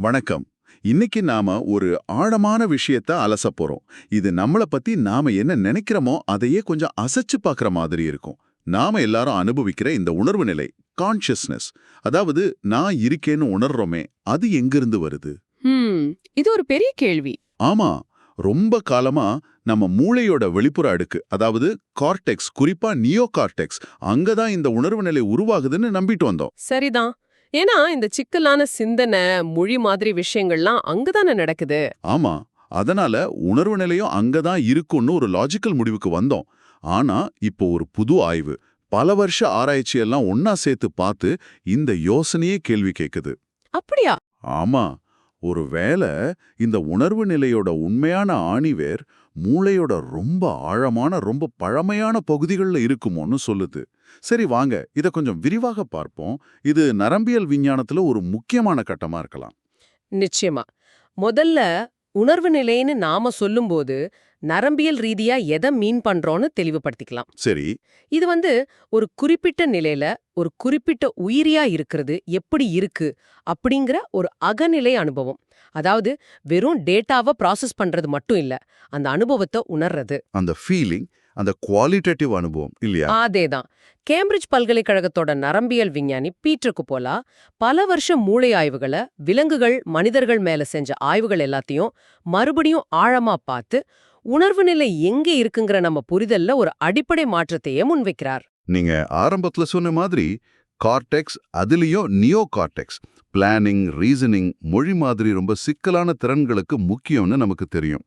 வணக்கம். இன்னைக்கு நாம ஒரு ஆழமான விஷயத்த அலச போறோம். இது நம்மள பத்தி நாம என்ன நினைக்கிறோமோ அதையே கொஞ்சம் அசைச்சு பார்க்குற மாதிரி இருக்கும். நாம எல்லாரும் அனுபவிக்கிற இந்த உணர்வு நிலை கான்ஷியஸ்னஸ் அதாவது நான் இருக்கேன்னு உணர்றோமே அது எங்கிருந்து வருது? இது ஒரு பெரிய கேள்வி. ஆமா. ரொம்ப காலமா நம்ம மூளையோட வெளிப்புற அடுக்கு அதாவது கார்டெக்ஸ் குறிப்பா நியோ கார்டெக்ஸ் அங்கதான் இந்த உணர்வு நிலை உருவாகுதுன்னு நம்பிட்டு வந்தோம். சரிதான். ஏன்னா இந்த சிக்கலான சிந்தனை மொழி மாதிரி விஷயங்கள்லாம் அங்கதானே நடக்குது. ஆமா. அதனால உணர்வு நிலையும் அங்கதான் இருக்கும்னு ஒரு லாஜிக்கல் முடிவுக்கு வந்தோம். ஆனா இப்போ ஒரு புது ஆய்வு. பல வருஷ ஆராய்ச்சியெல்லாம் ஒன்னா சேர்த்து பார்த்து இந்த யோசனையே கேள்வி கேக்குது. அப்படியா? ஆமா. ஒருவேளை இந்த உணர்வு நிலையோட உண்மையான ஆணிவேர் மூளையோட ரொம்ப ஆழமான ரொம்ப பழமையான பகுதிகளில் இருக்குமோன்னு சொல்லுது. சரி வாங்க. இத கொஞ்சம் விரிவாக பார்ப்போம். இது நரம்பியல் விஞ்ஞானத்துல ஒரு முக்கியமான கட்டமா இருக்கலாம். நிச்சயமா. முதல்ல உணர்வு நிலைன்னு நாம சொல்லும்போது நரம்பியல் ரீதியா எதை மீன் பண்றோம்னு தெளிவுபடுத்திக்கலாம். சரி. இது வந்து ஒரு குறிப்பிட்ட நிலையில ஒரு குறிப்பிட்ட உயிரியா இருக்கிறது எப்படி இருக்கு அப்படிங்கிற ஒரு அகநிலை அனுபவம். அதாவது வெறும் டேட்டாவை ப்ராசஸ் பண்றது மட்டும் இல்ல அந்த அனுபவத்தை உணர்றது. அந்த ஃபீலிங் அந்த குவாலிட்டேட்டிவ் அனுபவம் இல்லையா? அதேதான். கேம்பிரிட்ஜ் பல்கலைக்கழகத்தோட நரம்பியல் விஞ்ஞானி பீட்டர் குப்போலா பல வருஷம் மூளை ஆய்வுகளை விலங்குகள் மனிதர்கள் மேல செஞ்ச ஆய்வுகள் எல்லாத்தையும் மறுபடியும் ஆழமா பார்த்து உணர்வு நிலை எங்கே இருக்குங்கிற நம்ம புரிதல்ல ஒரு அடிப்படை மாற்றத்தையே முன்வைக்கிறார். நீங்க ஆரம்பத்துல சொன்ன மாதிரி கார்டெக்ஸ் அதுலயும் நியோ கார்டெக்ஸ் பிளானிங் ரீசனிங் மொழி மாதிரி ரொம்ப சிக்கலான திறன்களுக்கு முக்கியம்னு நமக்கு தெரியும்.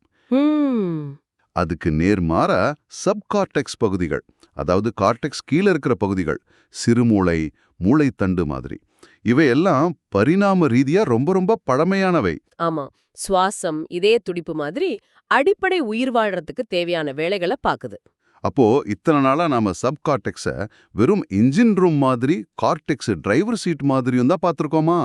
அதுக்கு நேர்மாறா சப்கார்டெக்ஸ் பகுதிகள் அதாவது கார்டெக்ஸ் கீழ இருக்கிற பகுதிகள் சிறுமூளை மூளைத்தண்டு மாதிரி. இவையெல்லாம் பரிணாம ரீதியா ரொம்ப ரொம்ப பழமையானவை. ஆமா சுவாசம் இதய துடிப்பு மாதிரி அடிப்படை உயிர் வாழறதுக்கு தேவையான வேலைகளை பாக்குது. அப்போ இத்தனை நாளா நாம சப்கார்டெக்ஸ வெறும் இன்ஜின் ரூம் மாதிரி கார்டெக்ஸ் டிரைவர் சீட் மாதிரியும் தான் பார்த்திருக்கோமா?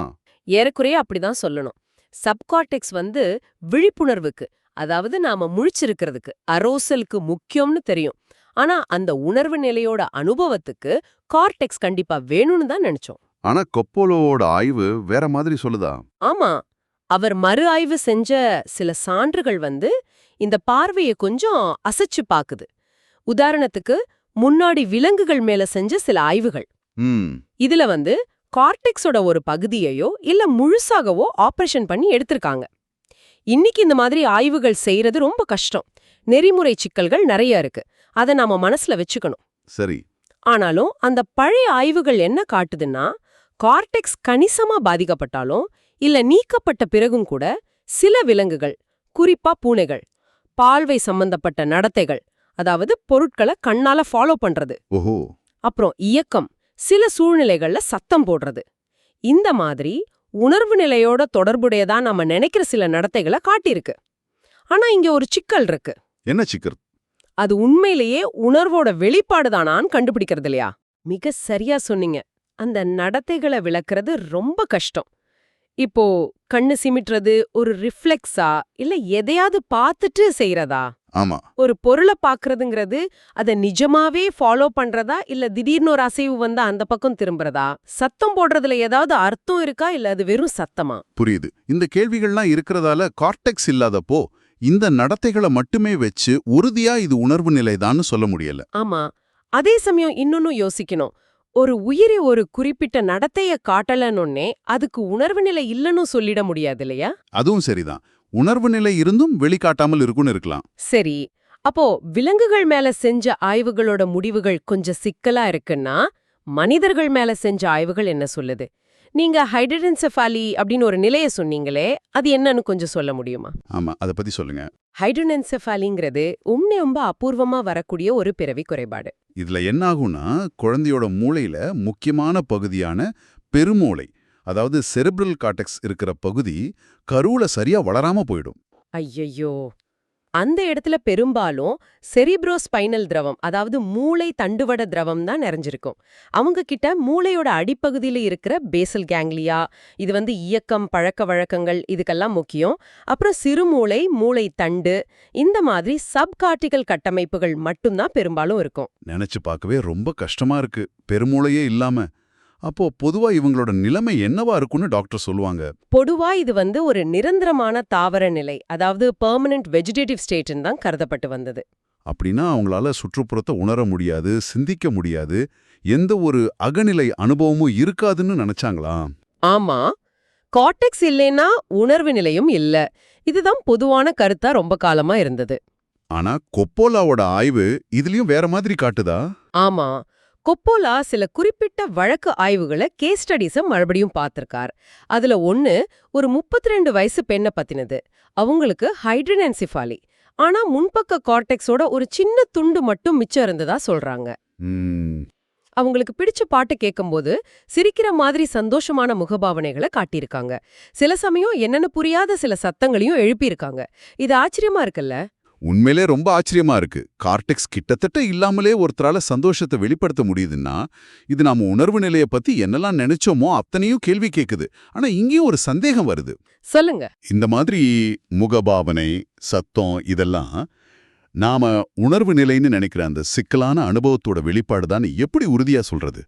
ஏறக்குறைய அப்படிதான் சொல்லணும். சப்கார்டெக்ஸ் வந்து விழிப்புணர்வுக்கு அதாவது நாம முழிச்சிருக்கிறதுக்கு அரோசலுக்கு முக்கியம்னு தெரியும். ஆனா அந்த உணர்வு நிலையோட அனுபவத்துக்கு கார்டெக்ஸ் கண்டிப்பா வேணும்னு தான் நினைச்சோம். ஆனா கொப்போலோவோட ஆய்வு வேற மாதிரி சொல்லுதா? ஆமா. அவர் மறு ஆய்வு செஞ்ச சில சான்றுகள் வந்து இந்த பார்வையை கொஞ்சம் அசைச்சு பாக்குது உதாரணத்துக்கு முன்னாடி விலங்குகள் மேல செஞ்ச சில ஆய்வுகள். இதுல வந்து கார்டெக்ஸோட ஒரு பகுதியையோ இல்ல முழுசாகவோ ஆபரேஷன் பண்ணி எடுத்திருக்காங்க. இன்னைக்கு இந்த மாதிரி ஆய்வுகள் செய்யறது ரொம்ப கஷ்டம். நெறிமுறை சிக்கல்கள் நிறைய இருக்கு. அத நாம மனசுல வச்சுக்கணும். சரி. ஆனாலும் அந்த பழைய ஆய்வுகள் என்ன காட்டுதுன்னா கார்டெக்ஸ் கணிசமா பாதிக்கப்பட்டாலும் இல்ல நீக்கப்பட்ட பிறகும் கூட சில விலங்குகள் குறிப்பா பூனைகள் பால்வை சம்பந்தப்பட்ட நடத்தைகள் அதாவது பொருட்களை கண்ணால ஃபாலோ பண்றது. ஓஹோ. அப்புறம் இயக்கம் சில சூழ்நிலைகள்ல சத்தம் போடுறது. இந்த மாதிரி உணர்வு நிலையோட தொடர்புடையதா நம்ம நினைக்கிற சில நடத்தைகளை காட்டியிருக்கு. ஆனா இங்க ஒரு சிக்கல் இருக்கு. என்ன சிக்கர் அது உண்மையிலேயே உணர்வோட வெளிப்பாடுதானான்னு கண்டுபிடிக்கிறது இல்லையா? மிக சரியா சொன்னீங்க. அந்த நடத்தைகளை விளக்குறது ரொம்ப கஷ்டம். இப்போ கண்ணு சிமிட்டுறது ஒரு ரிஃப்ளெக்ஸா? இல்ல எதையாவது பார்த்துட்டு செய்யறதா ஆமா. ஒரு பொருளை பாக்குறதுங்கிறது அத நிஜமாவே ஃபாலோ பண்றதா? இல்ல திடீர்னு ஒரு அசைவு வந்தா அந்த பக்கம் திரும்புறதா? சத்தம் போடுறதுல ஏதாவது அர்த்தம் இருக்கா? இல்ல அது வெறும் சத்தமா? புரியுது. இந்த கேள்விகள்லாம் இருக்கிறதால கார்டெக்ஸ் இல்லாதப்போ இந்த நடத்தைகளை மட்டுமே வச்சு உறுதியா இது உணர்வு நிலைதான்னு சொல்ல முடியல. ஆமா. அதே சமயம் இன்னொன்னும் யோசிக்கணும். ஒரு உயிரி ஒரு குறிப்பிட்ட நடத்தைய காட்டலன்னொன்னே அதுக்கு உணர்வு நிலை இல்லன்னு சொல்லிட முடியாது இல்லையா? அதுவும் சரிதான். உணர்வு நிலை இருந்தும் வெளிக்காட்டாமல் இருக்குன்னு இருக்கலாம். சரி. அப்போ விலங்குகள் மேல செஞ்ச ஆய்வுகளோட முடிவுகள் கொஞ்சம் சிக்கலா இருக்குன்னா மனிதர்கள் மேல செஞ்ச ஆய்வுகள் என்ன சொல்லுது? நீங்க ஹைட்ரடென்செஃபாலி அப்படின்னு ஒரு நிலைய சொன்னீங்களே அது என்னன்னு கொஞ்சம் சொல்ல முடியுமா? ஆமா அதை பத்தி சொல்லுங்க. ஹைட்ரடென்செஃபாலிங்கிறது உண்மை ரொம்ப அபூர்வமா வரக்கூடிய ஒரு பிறவி குறைபாடு. இதுல என்ன ஆகும்னா குழந்தையோட மூளையில முக்கியமான பகுதியான பெருமூளை அதாவது செரிப்ரல் கார்டெக்ஸ் இருக்கிற பகுதி கருவுல சரியா வளராம போயிடும். ஐயையோ! அந்த இடத்துல பெரும்பாலும் செரிப்ரோ ஸ்பைனல் திரவம் அதாவது மூளை தண்டுவட திரவம் தான் நிறைஞ்சிருக்கும். அவங்க கிட்ட மூளையோட அடிப்பகுதியில இருக்கிற பேசல் கேங்லியா இது வந்து இயக்கம் பழக்க வழக்கங்கள் இதுக்கெல்லாம் முக்கியம். அப்புறம் சிறுமூளை மூளை தண்டு இந்த மாதிரி சப்கார்டிகல் கட்டமைப்புகள் மட்டும்தான் பெரும்பாலும் இருக்கும். நினைச்சு பார்க்கவே ரொம்ப கஷ்டமா இருக்கு. பெருமூளையே இல்லாம அப்போ பொதுவா இவங்களோட நிலைமை என்னவா இருக்கும்னு டாக்டர் சொல்லுவாங்க. பொதுவா இது வந்து ஒரு நிரந்தரமான தாவர நிலை அதாவது பெர்மனன்ட் வெஜிடேட்டிவ் ஸ்டேட்னு தான் கருதப்பட்டு வந்தது. அப்படின்னா அவங்களால சுற்றுப்புறத்தை உணர முடியாது சிந்திக்க முடியாது எந்த ஒரு அகநிலை அனுபவமும் இருக்காதுன்னு நினைச்சாங்களா? ஆமா. கார்டெக்ஸ் இல்லைன்னா உணர்வு நிலையும் இல்ல. இதுதான் பொதுவான கருத்தா ரொம்ப காலமா இருந்தது. ஆனா கொப்போலாவோட ஆய்வு இதுலயும் வேற மாதிரி காட்டுதா? ஆமா. கொப்போலா சில குறிப்பிட்ட வழக்கு ஆய்வுகளை கேஸ் ஸ்டடீஸ மறுபடியும் பார்த்திருக்கார் அதுல ஒண்ணு ஒரு 32 வயசு பெண்ணை பத்தினது. அவங்களுக்கு ஹைட்ரனென்சிஃபாலி ஆனா முன்பக்க கார்டெக்ஸோட ஒரு சின்ன துண்டு மட்டும் மிச்சம் இருந்ததா சொல்றாங்க. அவங்களுக்கு பிடிச்ச பாட்டு கேட்கும்போது சிரிக்கிற மாதிரி சந்தோஷமான முகபாவனைகளை காட்டியிருக்காங்க. சில சமயம் என்னன்னு புரியாத சில சத்தங்களையும் எழுப்பியிருக்காங்க. இது ஆச்சரியமா இருக்குல்ல? உண்மையிலே ரொம்ப ஆச்சரியமா இருக்கு. கார்டெக்ஸ் கிட்டத்தட்ட இல்லாமலே ஒருத்தரால சந்தோஷத்தை வெளிப்படுத்த முடியுதுன்னா இது நாம உணர்வு நிலைய பத்தி என்னெல்லாம் நினைச்சோமோ அத்தனையும் கேள்வி கேக்குது. ஆனா இங்கேயும் ஒரு சந்தேகம் வருது. சொல்லுங்க. இந்த மாதிரி முகபாவனை சத்தம் இதெல்லாம் நாம உணர்வு நிலைன்னு நினைக்கிற அந்த சிக்கலான அனுபவத்தோட வெளிப்பாடு எப்படி உறுதியா சொல்றது?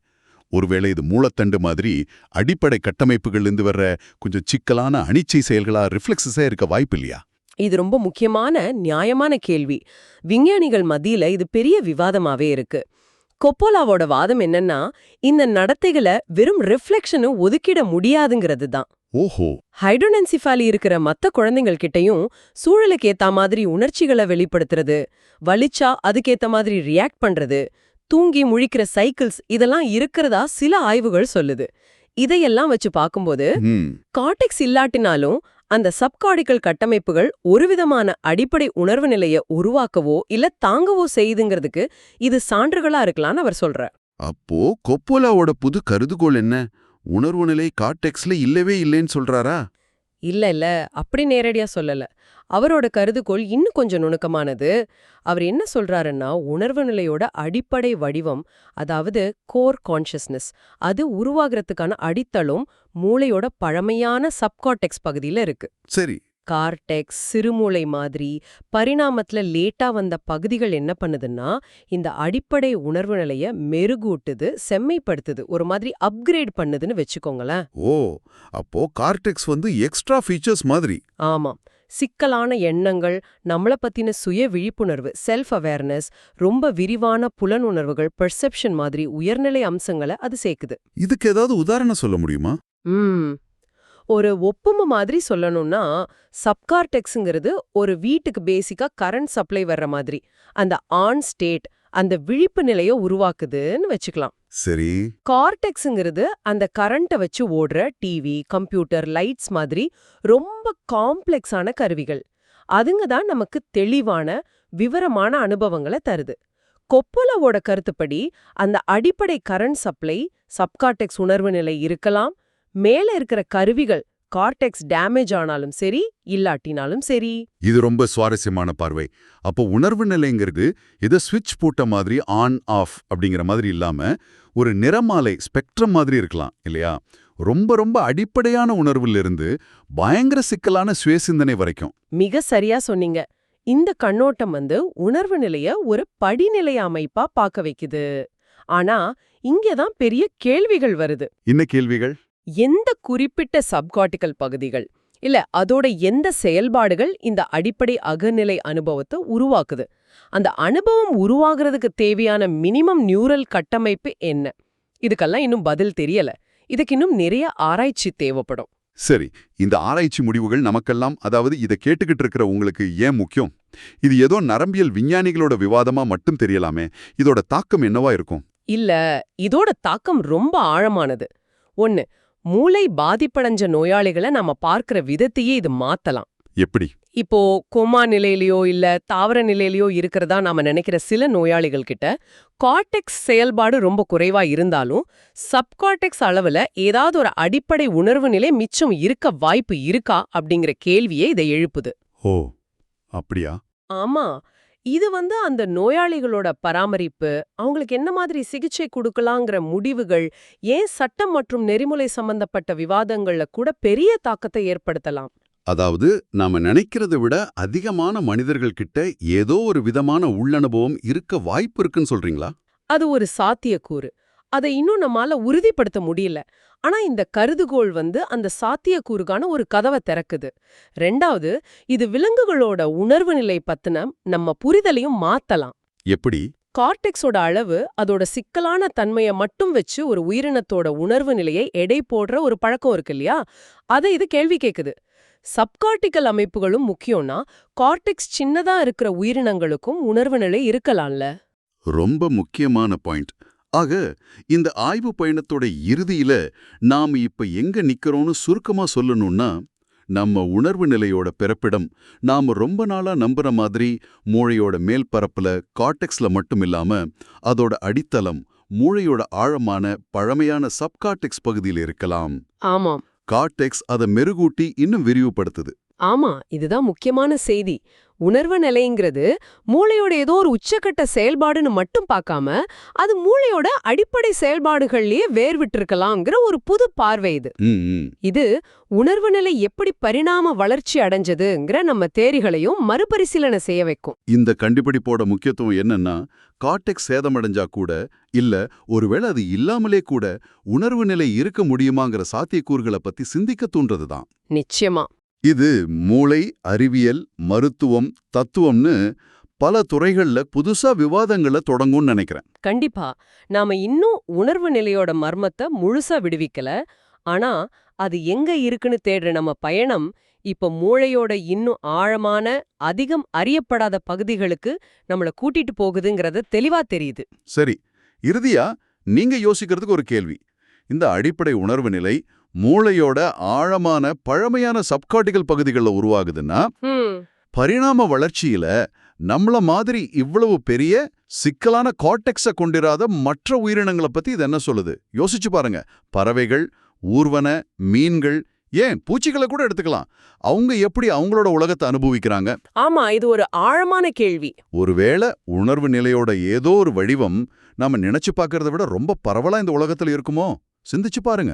ஒருவேளை இது மூலத்தண்டு மாதிரி அடிப்படை கட்டமைப்புகள்லேருந்து வர்ற கொஞ்சம் சிக்கலான அனிச்சை செயல்களா ரிஃப்ளெக்ஸஸா இருக்க வாய்ப்பு இல்லையா இது ரொம்ப முக்கியமான நியாயமான கேள்வி. விஞ்ஞானிகள் மத்தியில இது பெரிய விவாதமாவே இருக்கு. கொப்போலாவோட வாதம் என்னன்னா இந்த நடத்தைகளை வெறும் ரிஃப்ளெக்ஷனும் ஒதுக்கிட முடியாதுங்கிறது தான். ஓஹோ. ஹைட்ரோனென்சிஃபாலி இருக்கிற மத்த குழந்தைகள் கிட்டயும் சூழலுக்கு ஏத்த மாதிரி உணர்ச்சிகளை வெளிப்படுத்துறது வலிச்சா அதுக்கேத்த மாதிரி ரியாக்ட் பண்றது தூங்கி முழிக்கிற சைக்கிள்ஸ் இதெல்லாம் இருக்கிறதா சில ஆய்வுகள் சொல்லுது. இதையெல்லாம் வச்சு பார்க்கும்போது ம் கார்டெக்ஸ் இல்லாட்டினாலும் அந்த சப்காடிக்கல் கட்டமைப்புகள் ஒருவிதமான அடிப்படை உணர்வு நிலைய உருவாக்கவோ இல்ல தாங்கவோ செய்யுதுங்கிறதுக்கு இது சான்றுகளா இருக்கலாம்னு அவர் சொல்றார். அப்போ கொப்போலாவோட புது கருதுகோள் என்ன? உணர்வு நிலை கார்டெக்ஸ்ல இல்லவே இல்லைன்னு சொல்றாரா? இல்ல இல்ல அப்படி நேரடியா சொல்லல. அவரோட கருதுகோள் இன்னும் கொஞ்சம் நுணுக்கமானது. அவர் என்ன சொல்றாருன்னா உணர்வு நிலையோட அடிப்படை வடிவம் அதாவது கோர் கான்ஷியஸ்னஸ் அது உருவாகிறதுக்கான அடித்தளம் மூளையோட பழமையான சப்கார்டெக்ஸ் பகுதியில இருக்கு. சரி. கார்டெக்ஸ் சிறுமூளை மாதிரி பரிணாமத்துல லேட்டா வந்த பகுதிகள் என்ன பண்ணுதுன்னா இந்த அடிப்படை உணர்வு நிலைய மெருகூட்டுது செம்மைப்படுத்துது. ஒரு மாதிரி அப்கிரேட் பண்ணுதுன்னு வச்சுக்கோங்களேன். ஓ அப்போ கார்டெக்ஸ் வந்து எக்ஸ்ட்ரா ஃபீச்சர்ஸ் மாதிரி. ஆமாம் சிக்கலான எண்ணங்கள் நம்மள பத்தின சுய விழிப்புணர்வு செல்ஃப் அவேர்னஸ் ரொம்ப விரிவான புலனுணர்வுகள் பெர்செப்ஷன் மாதிரி உயர்நிலை அம்சங்களை அது சேர்க்குது. இதுக்கு ஏதாவது உதாரணம் சொல்ல முடியுமா? ம். ஒரு ஒப்புமை மாதிரி சொல்லணும்னா சப்கார்டெக்ஸுங்கிறது ஒரு வீட்டுக்கு பேசிக்கா கரண்ட் சப்ளை வர்ற மாதிரி. அந்த ஆன் ஸ்டேட் அந்த விழிப்பு நிலைய உருவாக்குதுன்னு வச்சுக்கலாம். சரி. கார்டெக்ஸுங்கிறது அந்த கரண்ட்டை வச்சு ஓடுற டிவி கம்ப்யூட்டர் லைட்ஸ் மாதிரி ரொம்ப காம்ப்ளெக்ஸான கருவிகள். அதுங்க தான் நமக்கு தெளிவான விவரமான அனுபவங்களை தருது. கொப்போலாவோட கருத்துப்படி அந்த அடிப்படை கரண்ட் சப்ளை சப்கார்டெக்ஸ் உணர்வு நிலை இருக்கலாம் மேல இருக்கிற கருவிகள் கார்டெக்ஸ் டேமேஜ் ஆனாலும் சரி இல்லாட்டினாலும் சரி. இது ரொம்ப சுவாரஸ்யமான பார்வை. அப்போ உணர்வு நிலைங்கிறது இதை ஸ்விட்ச் போட்ட மாதிரி ஆன் ஆஃப் அப்படிங்கிற மாதிரி இல்லாம ஒரு நிறமாலை ஸ்பெக்ட்ரம் மாதிரி இருக்கலாம் இல்லையா? ரொம்ப ரொம்ப அடிப்படையான உணர்வுல இருந்து பயங்கர சிக்கலான சுயசிந்தனை வரைக்கும். மிக சரியா சொன்னீங்க. இந்த கண்ணோட்டம் வந்து உணர்வு நிலைய ஒரு படிநிலை அமைப்பா பார்க்க வைக்குது. ஆனா இங்கதான் பெரிய கேள்விகள் வருது. என்ன கேள்விகள்? எந்த குறிப்பிட்ட சப்கார்டிகல் பகுதிகள் இல்ல அதோட எந்த செயல்பாடுகள் இந்த அடிப்படை அகநிலை அனுபவத்தை உருவாக்குது? அந்த அனுபவம் உருவாகிறதுக்கு தேவையான மினிமம் நியூரல் கட்டமைப்பு என்ன? இதுக்கெல்லாம் இன்னும் பதில் தெரியல. இதுக்கு இன்னும் நிறைய ஆராய்ச்சி தேவைப்படும். சரி இந்த ஆராய்ச்சி முடிவுகள் நமக்கெல்லாம் அதாவது இதை கேட்டுக்கிட்டு இருக்கிற உங்களுக்கு ஏன் முக்கியம்? இது ஏதோ நரம்பியல் விஞ்ஞானிகளோட விவாதமா மட்டும் தெரியலாமே. இதோட தாக்கம் என்னவா இருக்கும்? இல்ல இதோட தாக்கம் ரொம்ப ஆழமானது. ஒன்னு மூளை பாதிப்படைஞ்ச நோயாளிகளை நாம பார்க்கிற விதத்தையே இது மாத்தலாம். எப்படி? இப்போ கோமா நிலையிலயோ இல்ல தாவர நிலையிலயோ இருக்கிறதா நாம நினைக்கிற சில நோயாளிகள் கிட்ட கார்டெக்ஸ் செயல்பாடு ரொம்ப குறைவா இருந்தாலும் சப்கார்டெக்ஸ் அளவுல ஏதாவது ஒரு அடிப்படை உணர்வு நிலை மிச்சம் இருக்க வாய்ப்பு இருக்கா அப்படிங்கிற கேள்வியே இதை எழுப்புது. ஓ அப்படியா? ஆமா. இது வந்து அந்த நோயாளிகளோட பராமரிப்பு அவங்களுக்கு என்ன மாதிரி சிகிச்சை கொடுக்கலாங்கிற முடிவுகள் ஏன் சட்டம் மற்றும் நெறிமுறை சம்பந்தப்பட்ட விவாதங்கள்ல கூட பெரிய தாக்கத்தை ஏற்படுத்தலாம்? அதாவது நாம நினைக்கிறத விட அதிகமான மனிதர்கள் கிட்ட ஏதோ ஒரு விதமான உள்ளனுபவம் இருக்க வாய்ப்பு இருக்குன்னு சொல்றீங்களா? அது ஒரு சாத்தியக்கூறு. அதை இன்னும் நம்மால உறுதிப்படுத்த முடியல. ஆனா இந்த கருதுகோள் வந்து அந்த சாத்தியக்கூறுக்கான ஒரு கதவை திறக்குது. ரெண்டாவது இது விலங்குகளோட உணர்வு நிலை பத்தின நம்ம புரிதலையும் மாத்தலாம். எப்படி? கார்டெக்ஸோட அளவு அதோட சிக்கலான தன்மையை மட்டும் வச்சு ஒரு உயிரினத்தோட உணர்வு நிலையை எடை போடுற ஒரு பழக்கம் இருக்கு இல்லையா? அதை இது கேள்வி கேக்குது. சப்கார்டிக்கல் அமைப்புகளும் முக்கியம்னா கார்டெக்ஸ் சின்னதா இருக்கிற உயிரினங்களுக்கும் உணர்வு நிலை இருக்கலாம்ல. ரொம்ப முக்கியமான பாயிண்ட். ஆக இந்த ஆய்வு பயணத்தோட இறுதியில நாம இப்ப எங்க நிக்கிறோம்னு சுருக்கமா சொல்லணும்னா நம்ம உணர்வு நிலையோட பிறப்பிடம் நாம ரொம்ப நாளா நம்புற மாதிரி மூளையோட மேல் பரப்புல கார்டெக்ஸ்ல மட்டும் இல்லாம அதோட அடித்தளம் மூளையோட ஆழமான பழமையான சப்கார்டெக்ஸ் பகுதியில் இருக்கலாம். ஆமாம். கார்டெக்ஸ் அதை மெருகூட்டி இன்னும் விரிவுபடுத்துது. ஆமா இதுதான் முக்கியமான செய்தி. உணர்வு நிலைங்கிறது மூளையோட ஏதோ ஒரு உச்சக்கட்ட செயல்பாடுன்னு மட்டும் பார்க்காம அது மூளையோட அடிப்படை செயல்பாடுகள்லயே வேர்விட்டிருக்கலாங்கிற ஒரு புது பார்வை இது. இது உணர்வு நிலை எப்படி பரிணாம வளர்ச்சி அடைஞ்சதுங்கிற நம்ம தேரிகளையும் மறுபரிசீலனை செய்ய வைக்கும். இந்த கண்டுபிடிப்போட முக்கியத்துவம் என்னன்னா கார்டெக்ஸ் சேதமடைஞ்சா கூட இல்ல ஒருவேளை அது இல்லாமலே கூட உணர்வு நிலை இருக்க முடியுமாங்கிற சாத்தியக்கூறுகளை பத்தி சிந்திக்க தூண்டுறதுதான். நிச்சயமா. இது மூளை அறிவியல் மருத்துவம் தத்துவம்னு பல துறைகள்ல புதுசா விவாதங்களை தொடங்கும்னு நினைக்கிறேன். கண்டிப்பா. நாம இன்னும் உணர்வு நிலையோட மர்மத்தை முழுசா விடுவிக்கல. ஆனா அது எங்க இருக்குன்னு தேடுற நம்ம பயணம் இப்ப மூளையோட இன்னும் ஆழமான அதிகம் அறியப்படாத பகுதிகளுக்கு நம்மள கூட்டிட்டு போகுதுங்கிறது தெளிவா தெரியுது. சரி. இறுதியா நீங்க யோசிக்கிறதுக்கு ஒரு கேள்வி. இந்த அடிப்படை உணர்வு நிலை மூளையோட ஆழமான பழமையான சப்கார்டிகல் பகுதிகளில் உருவாகுதுன்னா பரிணாம வளர்ச்சியில நம்மள மாதிரி இவ்வளவு பெரிய சிக்கலான கார்டெக்ஸ கொண்டிராத மற்ற உயிரினங்களை பத்தி இது என்ன சொல்லுது? யோசிச்சு பாருங்க. பறவைகள் ஊர்வன மீன்கள் ஏன்? பூச்சிகளை கூட எடுத்துக்கலாம். அவங்க எப்படி அவங்களோட உலகத்தை அனுபவிக்கிறாங்க? ஆமா இது ஒரு ஆழமான கேள்வி. ஒருவேளை உணர்வு நிலையோட ஏதோ ஒரு வடிவம் நாம நினைச்சு பார்க்கறத விட ரொம்ப பரவலா இந்த உலகத்துல இருக்குமோ? சிந்திச்சு பாருங்க.